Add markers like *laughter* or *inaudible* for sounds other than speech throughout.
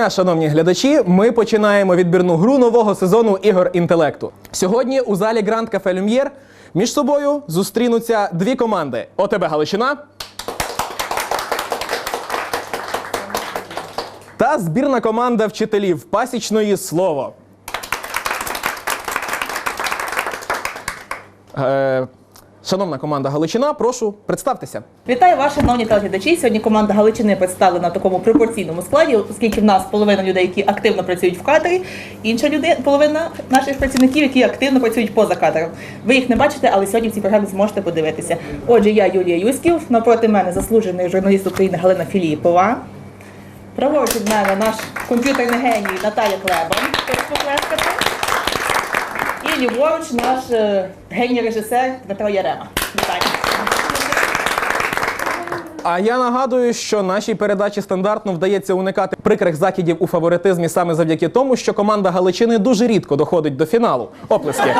дня, шановні глядачі. Ми починаємо відбірну гру нового сезону ігор інтелекту. Сьогодні у залі Гранд Кафе Люм'єр між собою зустрінуться дві команди: ОТБ Галичина та збірна команда вчителів пасічної слово. Е, шановна команда Галичина, прошу представтеся. Вітаю вас, шановні телеглядачі. Сьогодні команда Галичини представлена в такому пропорційному складі, оскільки в нас половина людей, які активно працюють в кадрі, інша люди, половина наших працівників, які активно працюють поза кадром. Ви їх не бачите, але сьогодні в цій програмі зможете подивитися. Отже, я Юлія Юськів, навпроти мене заслужений журналіст України Галина Філіпова. Праворуч від мене наш комп'ютерний геній Наталя Клебан. І ліворуч наш е, геній-режисер Дмитро Ярема. А я нагадую, що нашій передачі стандартно вдається уникати прикрих закидів у фаворитизмі саме завдяки тому, що команда Галичини дуже рідко доходить до фіналу. Оплески.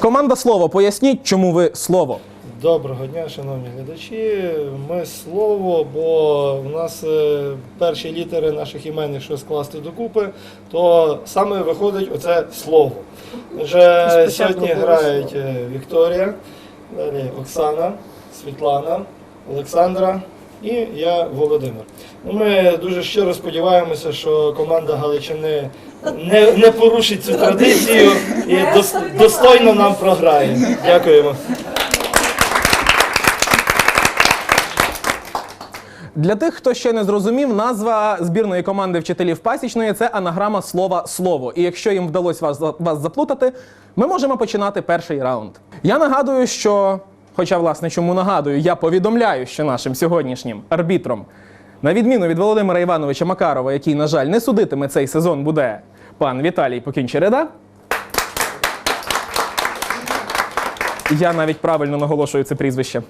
Команда слово. Поясніть, чому ви слово. Доброго дня, шановні глядачі. Ми слово, бо в нас е, перші літери наших імен, якщо скласти докупи, то саме виходить оце слово. Вже сьогодні грають е, Вікторія, далі Оксана, Світлана, Олександра і я Володимир. Ну, Ми дуже щиро сподіваємося, що команда Галичини не, не порушить цю традицію і достойно нам програє. Дякуємо. Для тих, хто ще не зрозумів, назва збірної команди вчителів пасічної це анаграма слова слово. І якщо їм вдалося вас, вас заплутати, ми можемо починати перший раунд. Я нагадую, що, хоча, власне, чому нагадую, я повідомляю ще нашим сьогоднішнім арбітром, на відміну від Володимира Івановича Макарова, який, на жаль, не судитиме цей сезон, буде пан Віталій Покінчереда. Я навіть правильно наголошую це прізвище.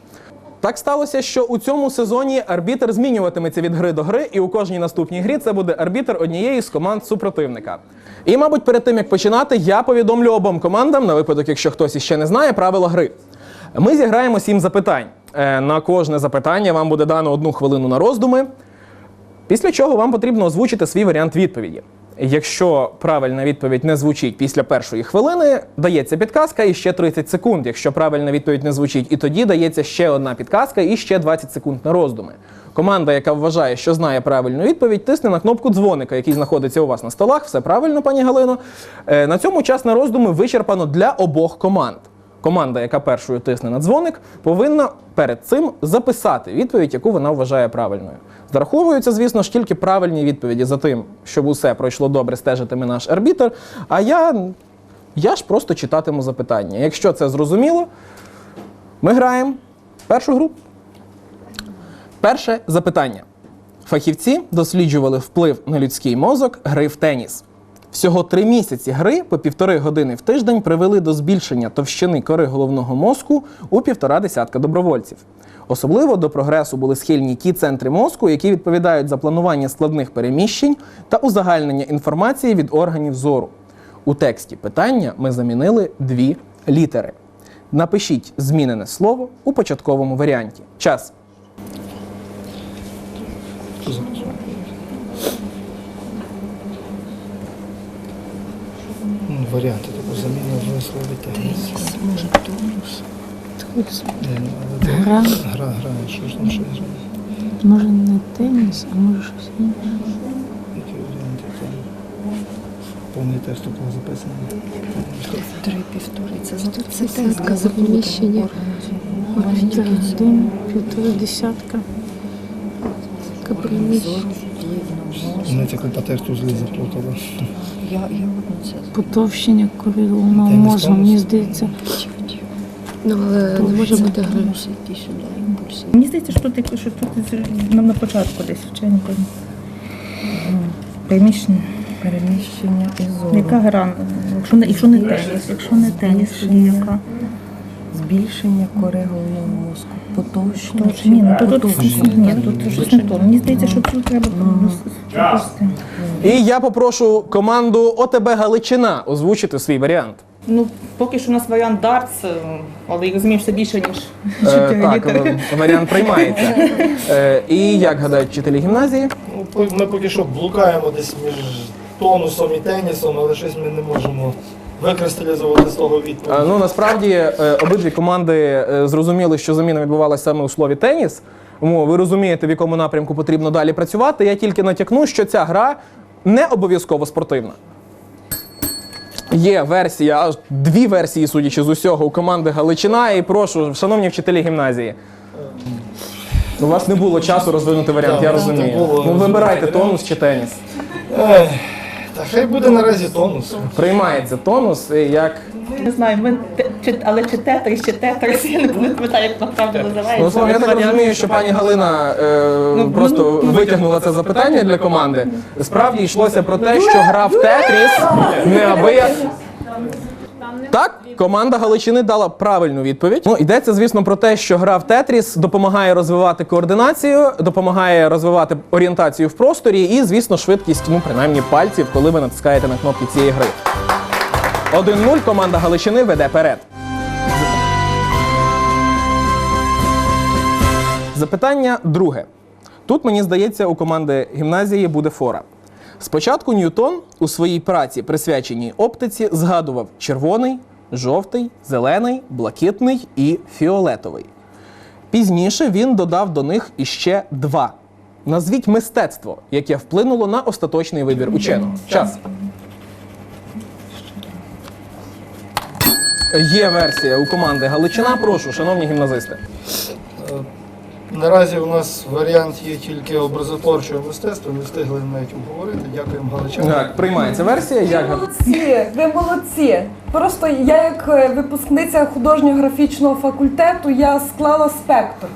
Так сталося, що у цьому сезоні арбітр змінюватиметься від гри до гри, і у кожній наступній грі це буде арбітр однієї з команд супротивника. І, мабуть, перед тим як починати, я повідомлю обом командам, на випадок, якщо хтось іще не знає, правила гри. Ми зіграємо сім запитань. Е, На кожне запитання вам буде дано одну хвилину на роздуми. Після чого вам потрібно озвучити свій варіант відповіді. Якщо правильна відповідь не звучить після першої хвилини, дається підказка і ще 30 секунд. Якщо правильна відповідь не звучить, і тоді дається ще одна підказка і ще 20 секунд на роздуми. Команда, яка вважає, що знає правильну відповідь, тисне на кнопку дзвоника, який знаходиться у вас на столах. Все правильно, пані Галино. Е, На цьому час на роздуми вичерпано для обох команд. Команда, яка першою тисне на дзвоник, повинна перед цим записати відповідь, яку вона вважає правильною. Зараховуються, звісно ж, тільки правильні відповіді за тим, щоб усе пройшло добре, стежитиме наш арбітр. А я, я ж просто читатиму запитання. Якщо це зрозуміло, ми граємо першу гру. Перше запитання. Фахівці досліджували вплив на людський мозок гри в теніс. Всього три місяці гри по півтори години в тиждень привели до збільшення товщини кори головного мозку у півтора десятка добровольців. Особливо до прогресу були схильні ті центри мозку, які відповідають за планування складних переміщень та узагальнення інформації від органів зору. У тексті питання ми замінили дві літери. Напишіть змінене слово у початковому варіанті. Час. Варіанти таку заміну в слові теніс. Може, тонус. Де- Гра. Гра, гра, що ж там ще гра? Може не теніс, а може щось інше. Які варіанти там? Повний текст тут не записаний. Три півтори. Це за це десятка за приміщення. Один, півтори десятка. Яка Мене це по тексту злі. Я, я це Потовщення кори головного мозку. Мені здається, Ну, але не може бути імпульси. Мені здається, що тут, що тут нам на початку десь вчені. Приміщення. Переміщення і зору. Яка гра? Якщо не, якщо не теніс, якщо не теніс, тоді яка? Збільшення кори головного мозку. Потовщення. Тож, ні, ну то тут Потовщення. ні, тут щось не то. Мені здається, що тут треба пропустити. І я попрошу команду ОТБ Галичина озвучити свій варіант. Ну, поки що у нас варіант дартс, е, але я розумію, що це більше, ніж Е, чотири так, літери. в- варіант приймається. *laughs* Е, і як гадають вчителі гімназії? Ну, по- Ми поки що блукаємо десь між тонусом і тенісом, але щось ми не можемо викристалізувати з того Е. Ну насправді е, обидві команди е, зрозуміли, що заміна відбувалася саме у слові теніс. Тому ви розумієте, в якому напрямку потрібно далі працювати. Я тільки натякну, що ця гра не обов'язково спортивна. Є версія, аж дві версії, судячи з усього, у команди Галичина. І прошу, шановні вчителі гімназії. У вас не було часу розвинути варіант, я розумію. Ну вибирайте тонус чи теніс. Та хай буде наразі тонус. Приймається тонус, як Не знаю, ми те- чи, але чи тетрис, чи тетрис, я не пам'ятаю, як насправді називається. Ну, словом, я так розумію, що пані Галина е, просто витягнула це запитання для команди. Справді йшлося про те, що гра в Тетріс неабияк. Так, команда Галичини дала правильну відповідь. Ну, йдеться, звісно, про те, що гра в Тетріс допомагає розвивати координацію, допомагає розвивати орієнтацію в просторі і, звісно, швидкість, ну, принаймні, пальців, коли ви натискаєте на кнопки цієї гри. 1-0 команда Галичини веде перед. Запитання друге. Тут, мені здається, у команди гімназії буде фора. Спочатку Ньютон у своїй праці, присвяченій оптиці, згадував червоний, жовтий, зелений, блакитний і фіолетовий. Пізніше він додав до них іще два. Назвіть мистецтво, яке вплинуло на остаточний вибір ученого. Час. Є версія у команди Галичина. Прошу, шановні гімназисти. Наразі у нас варіант є тільки образотворчого мистецтва, не встигли навіть обговорити. Дякуємо Галичанам. Так, приймається версія. Як гад- Молодці, ви молодці. Просто я, як е, випускниця художньо-графічного факультету, я склала спектр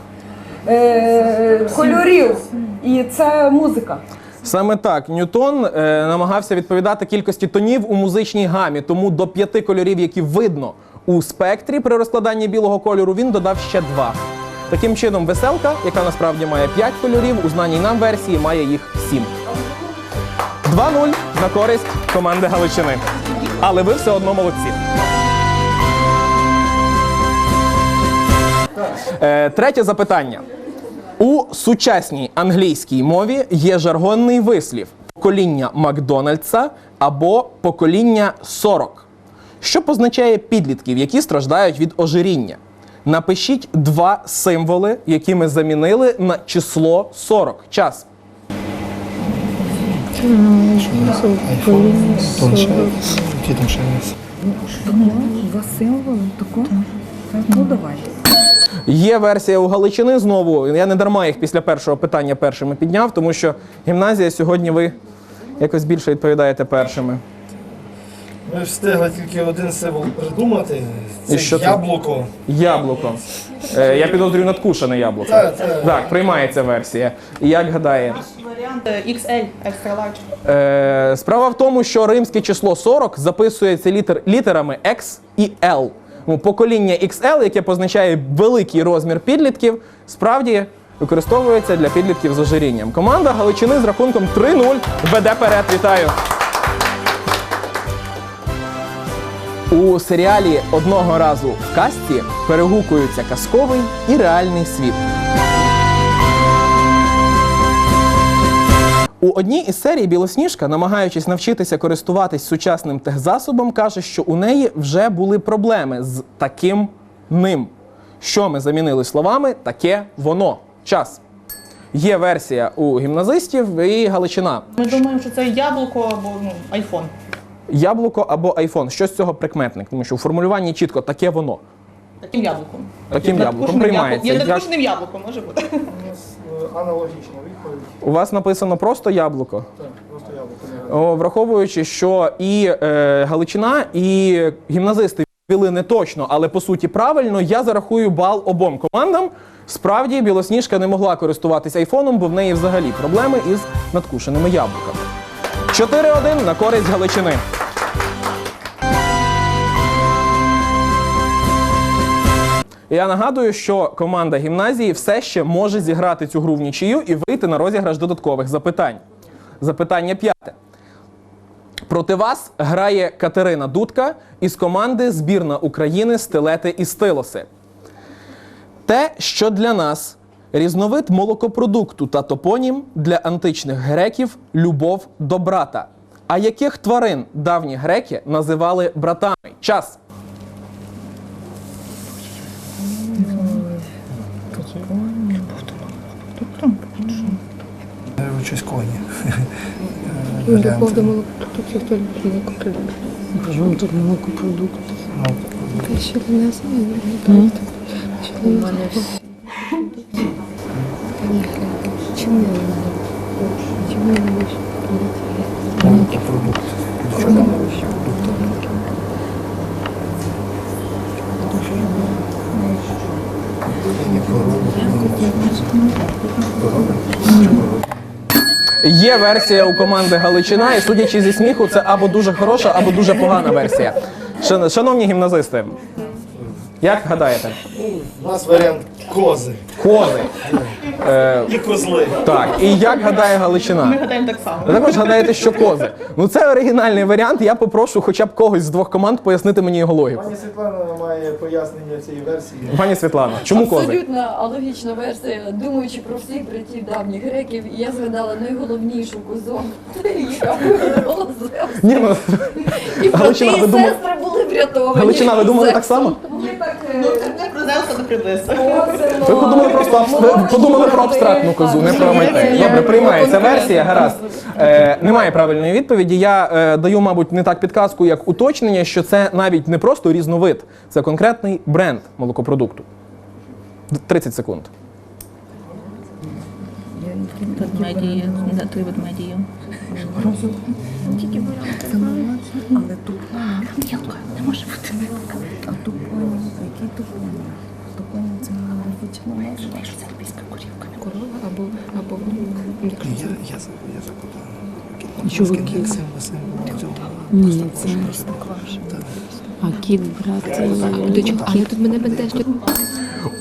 е, кольорів, і це музика. Саме так, Ньютон е, намагався відповідати кількості тонів у музичній гамі, тому до п'яти кольорів, які видно у спектрі при розкладанні білого кольору, він додав ще два. Таким чином, веселка, яка насправді має 5 кольорів, у знаній нам версії має їх 7. 2-0 на користь команди Галичини. Але ви все одно молодці. Е, третє запитання. У сучасній англійській мові є жаргонний вислів покоління Макдональдса або покоління 40, що позначає підлітків, які страждають від ожиріння. Напишіть два символи, які ми замінили на число 40. Час. Два символи. Є версія у Галичини знову. Я не дарма їх після першого питання першими підняв, тому що гімназія сьогодні ви якось більше відповідаєте першими. Ми встигли тільки один символ придумати. Це І що це? яблуко. Яблуко. Е, я підозрюю надкушене яблуко. Так, так. Так, приймається версія. І як гадає? Варіант е, XL, extra large. Е, справа в тому, що римське число 40 записується літер, літерами X і L. Ну, покоління XL, яке позначає великий розмір підлітків, справді використовується для підлітків з ожирінням. Команда Галичини з рахунком 3-0 веде перед. Вітаю! У серіалі одного разу в касті перегукуються казковий і реальний світ. У одній із серій Білосніжка, намагаючись навчитися користуватись сучасним техзасобом, каже, що у неї вже були проблеми з таким ним. Що ми замінили словами таке воно. Час. Є версія у гімназистів і Галичина. Ми думаємо, що це яблуко або ну, айфон. Яблуко або айфон. Що з цього прикметник? Тому що у формулюванні чітко таке воно. Таким яблуком. Таким яблуком приймається. яблуком. Є Як- надкушеним яблуком, може бути. У нас е, аналогічна відповідь. У вас написано просто яблуко. Так, просто яблуко. О, враховуючи, що і е, Галичина, і гімназисти відповіли не точно, але по суті правильно, я зарахую бал обом командам. Справді, білосніжка не могла користуватися айфоном, бо в неї взагалі проблеми із надкушеними яблуками. 4-1 на користь Галичини. Я нагадую, що команда гімназії все ще може зіграти цю гру в нічию і вийти на розіграш додаткових запитань. Запитання п'яте. Проти вас грає Катерина Дудка із команди Збірна України Стилети і стилоси. Те, що для нас різновид молокопродукту та топонім для античних греків любов до брата. А яких тварин давні греки називали братами? Час. Щось коні. До молокопродуктів, хто любить молокопродукти. Кажу, тут молокопродукт. Що для нас? Що для нас? Чому? Чому не можеш? Є версія у команди Галичина, і судячи зі сміху, це або дуже хороша, або дуже погана версія. Шановні гімназисти, як гадаєте? У нас варіант кози Кози. Е, і козли. так, і як гадає Галичина? Ми гадаємо так само. Ви також гадаєте, що кози. Ну це оригінальний варіант. Я попрошу хоча б когось з двох команд пояснити мені його логіку. Пані Світлана має пояснення цієї версії. Пані Світлана, чому кози? Абсолютно алогічна версія. Думаючи про всіх братів давніх греків, я згадала найголовнішу козу, *laughs* яка Ні, ну, І брати Галичина, ви і думали- сестри були врятовані. Галичина, ви думали так само? Так Ну, так про Зевса не приблизно. Ви подумали просто абс- ви подумали про абстрактну козу, не про метей. Добре, приймається версія, гаразд. Е, немає правильної відповіді. Я е, даю, мабуть, не так підказку, як уточнення, що це навіть не просто різновид, це конкретний бренд молокопродукту. 30 секунд. Не три ведмедії. Але тупоні. Ялка, не може бути. А тупоні, який тупоні? Тупоні це не графічна назва. Що це альпійська корівка? Корова або, або якщо Я, я запитаю. Що ви кіт? Ні, це А кіт, брат, А, до чого? Але тут мене бентежить.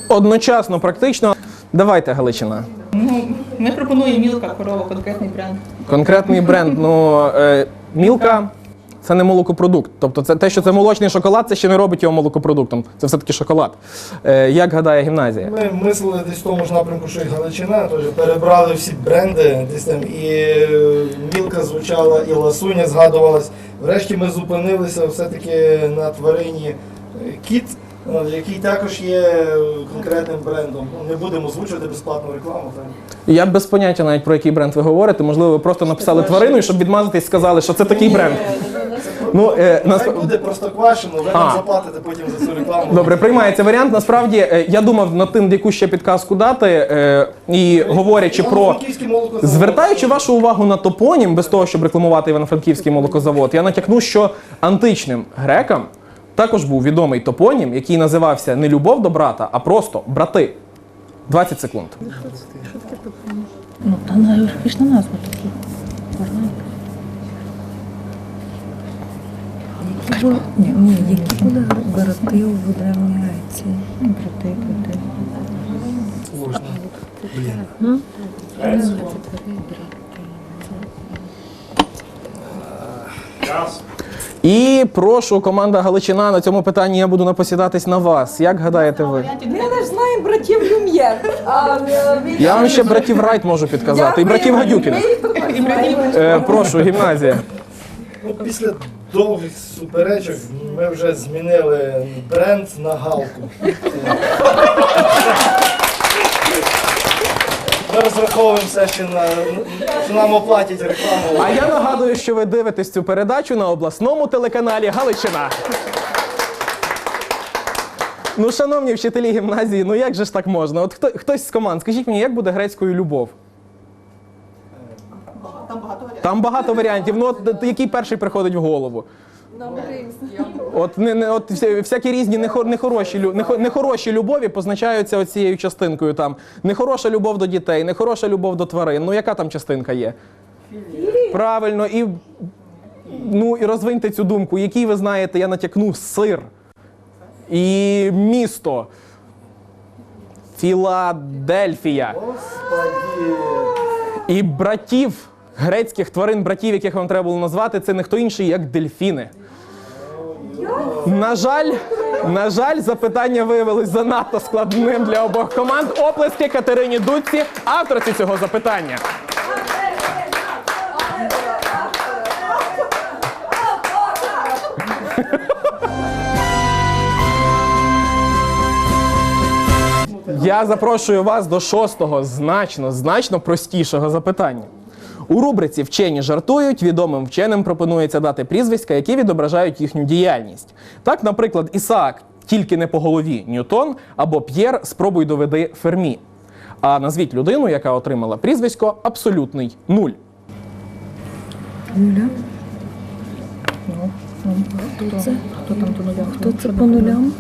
Одночасно, практично. Давайте, Галичина. Ну, ми пропонуємо мілка, корова, конкретний бренд. Конкретний бренд. Ну, е, мілка це не молокопродукт. Тобто, це те, що це молочний шоколад, це ще не робить його молокопродуктом. Це все-таки шоколад. Е, як гадає гімназія? Ми мислили десь в тому ж напрямку, що і Галичина, теж перебрали всі бренди, десь там і е, мілка звучала, і ласуня згадувалась. Врешті ми зупинилися все-таки на тварині е, кіт, е, який також є конкретним брендом. Ну, Не будемо озвучувати безплатну рекламу. Я без поняття навіть про який бренд ви говорите. Можливо, ви просто написали тварину, і щоб відмазатись, сказали, що це такий бренд. Ну, е, Хай насп- буде простоквашино, ви А. нам заплатите потім за цю рекламу. Добре, приймається варіант. Насправді е, я думав над тим, яку ще підказку дати, е, і говорячи про. Івано-Франківський молокозавод. Звертаючи вашу увагу на топонім, без того, щоб рекламувати Івано-Франківський молокозавод, я натякну, що античним грекам також був відомий топонім, який називався не любов до брата, а просто брати. 20 секунд. Ну, та на графічна назва такі. Ні, ні, які були брати у Древній Греції? Брати, брати. І прошу, команда Галичина на цьому питанні я буду напосідатись на вас. Як гадаєте ви? Ми не ж знаємо братів Люм'єр. Я вам ще братів Райт можу підказати, і братів знаємо. Е, прошу, гімназія. Ну, після довгих суперечок ми вже змінили бренд на галку. Ми розраховуємо все ще на що нам оплатять рекламу. А я нагадую, що ви дивитесь цю передачу на обласному телеканалі Галичина. Ну, шановні вчителі гімназії, ну як же ж так можна? От хто, хтось з команд, скажіть мені, як буде грецькою любов? Там багато варіантів. Ну, от який перший приходить в голову? Нам римські. От не, не от всі- всякі різні нехо- нехороші, лю- нехо- нехороші любові позначаються оцією частинкою. Там нехороша любов до дітей, нехороша любов до тварин. Ну яка там частинка є? Правильно, і ну і розвиньте цю думку. Який ви знаєте, я натякну сир і місто. Філадельфія. Господі. І братів грецьких тварин братів, яких вам треба було назвати, це не хто інший, як дельфіни. На жаль, на жаль, запитання виявилось занадто складним для обох команд. Оплески Катерині Дудці, авторці цього запитання. Я запрошую вас до шостого, значно, значно простішого запитання. У рубриці Вчені жартують відомим вченим пропонується дати прізвиська, які відображають їхню діяльність. Так, наприклад, Ісаак тільки не по голові Ньютон або П'єр спробуй доведи Фермі. А назвіть людину, яка отримала прізвисько абсолютний нуль. Нуля. Хто це? Хто там до нуля? Хто це по нулям?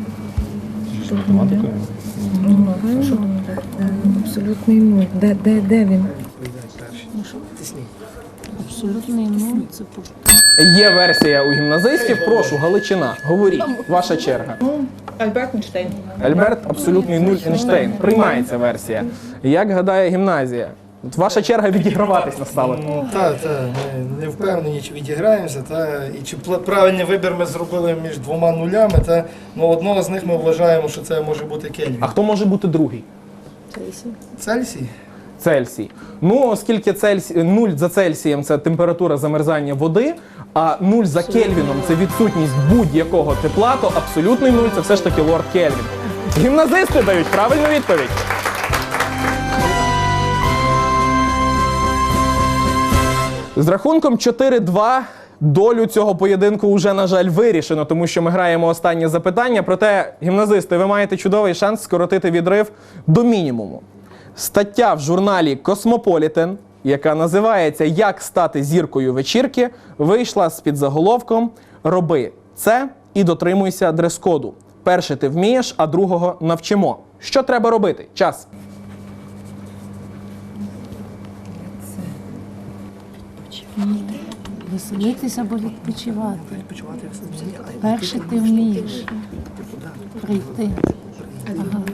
Ну, е, Абсолютний нуль. Де, де, де він? Абсолютний нуль. Це по Є версія у гімназистів. Прошу, Галичина, говоріть, ваша черга. Альберт Ейнштейн. Альберт абсолютний нуль Ейнштейн. Приймається версія. Як гадає гімназія? От ваша черга відіграватись настала. Ну, та, та, ми не впевнені, чи відіграємося, та, і чи пла- правильний вибір ми зробили між двома нулями, та, ну, одного з них ми вважаємо, що це може бути Кельвін. А хто може бути другий? Цельсій? Цельсій. Ну, оскільки Цельсій, 0 за Цельсієм це температура замерзання води, а 0 за Кельвіном це відсутність будь-якого тепла, то абсолютний 0 це все ж таки лорд Кельвін. Гімназисти дають правильну відповідь. З рахунком 4-2 долю цього поєдинку вже, на жаль, вирішено, тому що ми граємо останнє запитання. Проте, гімназисти, ви маєте чудовий шанс скоротити відрив до мінімуму. Стаття в журналі Космополітен, яка називається Як стати зіркою вечірки, вийшла з підзаголовком Роби це і дотримуйся дрес-коду. Перше ти вмієш, а другого навчимо. Що треба робити? Час. Веселитися або відпочивати. Перше ти вмієш прийти. Ага.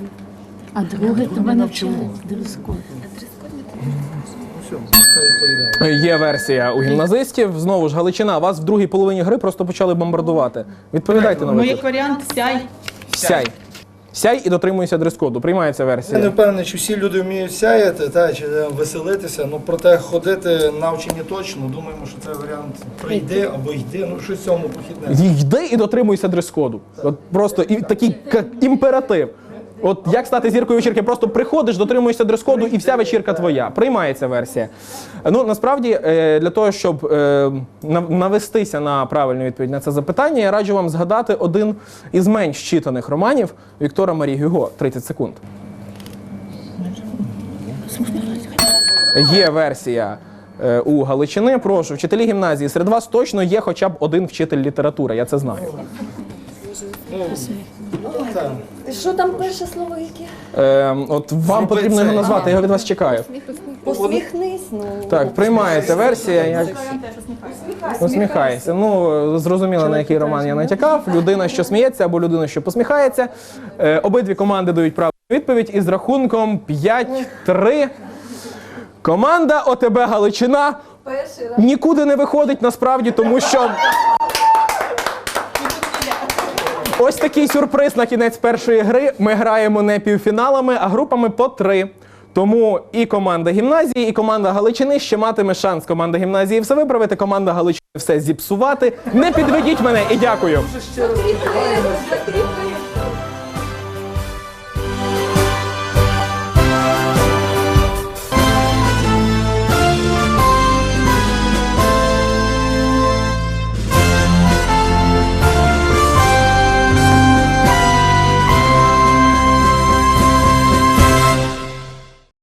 А друге тебе навчають дрес-код. Є версія у гімназистів. Знову ж Галичина, вас в другій половині гри просто почали бомбардувати. Відповідайте на Ну, як варіант, сяй. Сяй. Сяй і дотримуйся дрес-коду. Приймається Я не версія. впевнений, чи всі люди вміють сяяти, та, чи е, веселитися, ну проте ходити навчені точно. Думаємо, що це варіант прийди або йди, ну щось в цьому похідне. Йди і дотримуйся дрес-коду. От просто і такий к- імператив. От як стати зіркою вечірки? Просто приходиш, дотримуєшся дрес-коду, і вся вечірка твоя. Приймається версія. Ну насправді, е, для того, щоб е, навестися на правильну відповідь на це запитання, я раджу вам згадати один із менш читаних романів Віктора Марі Гюго 30 секунд. Є версія е, у Галичини. Прошу, вчителі гімназії. Серед вас точно є хоча б один вчитель літератури. Я це знаю. Що там перше слово яке? Е, от вам потрібно його назвати, я його від вас чекаю. Посміхнись, ну. Так, приймається версія. Як... Усміхається. Ну, зрозуміло, на який роман я натякав. Людина, що сміється, або людина, що посміхається. Е, обидві команди дають правильну відповідь із рахунком 5-3. Команда ОТБ Галичина нікуди не виходить насправді, тому що. Ось такий сюрприз на кінець першої гри. Ми граємо не півфіналами, а групами по три. Тому і команда гімназії, і команда Галичини ще матиме шанс. Команда гімназії все виправити, команда Галичини все зіпсувати. Не підведіть мене і дякую.